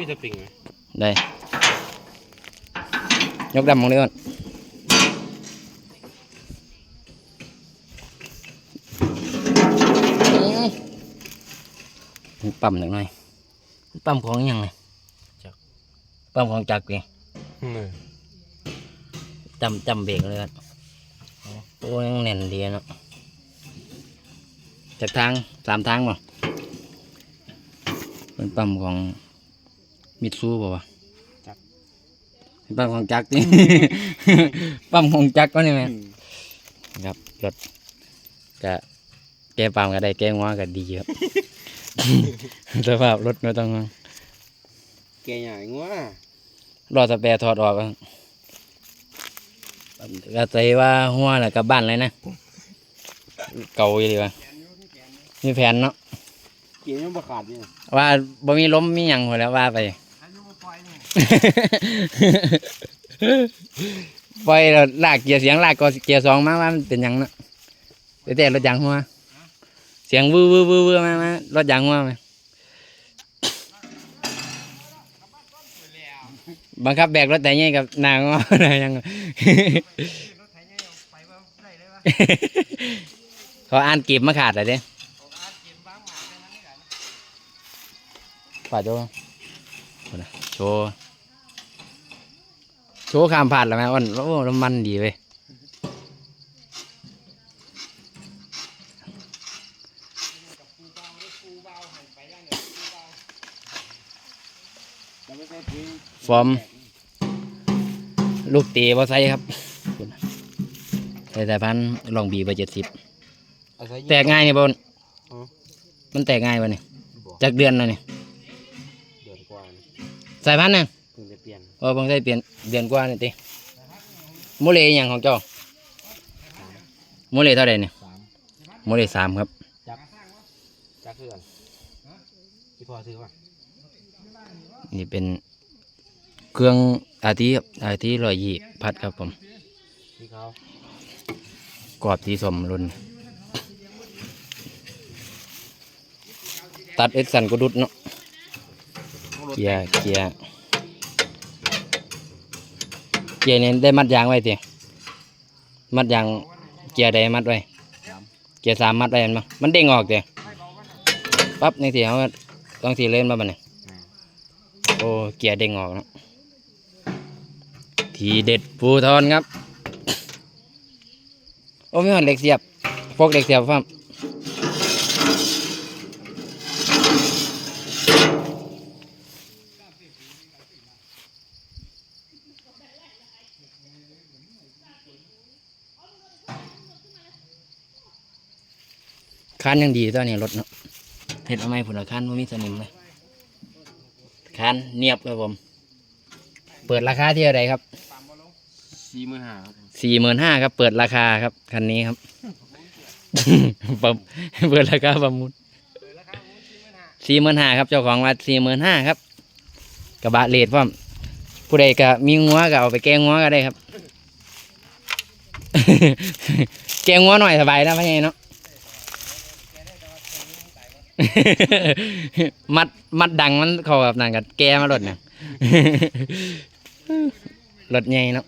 มีสปริงไหมได้ ยกดำมองเลยก่อนปั๊มหน่อยหน่อยปั๊มของอิหยังไงปั๊มของจักรเองอืมจำจำเบรกเลยครับโอ้ยังแน่นดีเนาะจากทางสามทางบ่เป็นปั๊มของ มิตซูบ่วะเป็นปั๊มของจักรนี่ ปั๊มของจักรก็นี่แม่นครับรถก็แก้ปั๊มก็ได้แก้งัวก็ดีครับ สภาพรถไม่ต้องห่วงแกใหญ่งัวรอสแปรถอดออกอะก็ใจว่าหัวน่ะกลับบ้านเลยนะ เก่าอยู่ดีวะมีแผนเนาะเกียร์ยังบ่ขาดอยู่ว่าบ่มีล้มมีหยังหัวแล้วว่าไป ปล่อยแล้วลากเกียร์เสียงลากก็เกียร์สองมาว่ามันเป็นหยังเนาะไปแต่รถยางหัวเสียงวื้อวื้อวื้อวื้อมามารถยางหัวมาบังคับแบกรถแต่เนี่ยกับนางว่าอะไรยังเขาอ่านเก็บมาขาดเลยเด้ป่าโจเอา นะโชว์โชว์ข้ามผ่านแล้วไหมอ้นโอ้แล้วมันดีเว้ยแล้วไม่ใช่ปุ๋ยฟอร์มลูกตีบอไซครับใส่สายพันธุ์ลองบีไปเจ็ดสิบอาศัยแตกง่ายนี่บนอ๋อมันแตกง่ายวะนี่บอกจากเดือนแล้วนี่เดือนกว่านี่ สายพันธุ์น่ะเพิ่งจะเปลี่ยนเออเพิ่งได้เปลี่ยนเดือนกว่านี่ติโมเลอหย่างของเจ้าโมเลเท่าไหร่เนี่ยสามโมเลสามครับจักจักคือกันที่พ่อซื้อมานี่เป็นเครื่องอาทิครับอาทิร้อยยี่พัดครับผมที่เขากรอบสีสมรุนตัดเอ็ดสันก็ดุดเนาะเกียร์เกียร์เกียร์เนี่ยได้มัดยางไว้ทีมัดยางเกียร์ใดมัดไว้เกียร์สามมัดไว้เห็นปะมันเด้งออกเดีปั๊บนี่สิเขาต้องสีเล่นมาบันเนี่ยโอ้เกียร์เด้งออกนะทีเด็ดภูทรครับ โอ้ไม่หันเหล็กเสียบพกเหล็กเสียบฟ้าม คันยังดีตัวนี้รถเนาะเห็ดเอาไหมผุนคันว่ามีสนิมเลยคันเนียบครับผม เปิดราคาที่อะไรครับสี่หมื่นห้าครับสี่หมื่นห้าครับ เปิดราคาครับคันนี้ครับประเปิดราคาประมูลสี่หมื่นห้าครับเจ้าของว่าสี่หมื่นห้าครับกระบะเลดพร้อมผู้ใดก็มีงัวก็เอาไปแกงงัวก็ได้ครับ แกงงัวหน่อยสบายนะพ่อใหญ่เนาะ มัดมัดดังมันเขาแบบนั้นกับแกมารถเนี่ยรถใหญ่เนาะ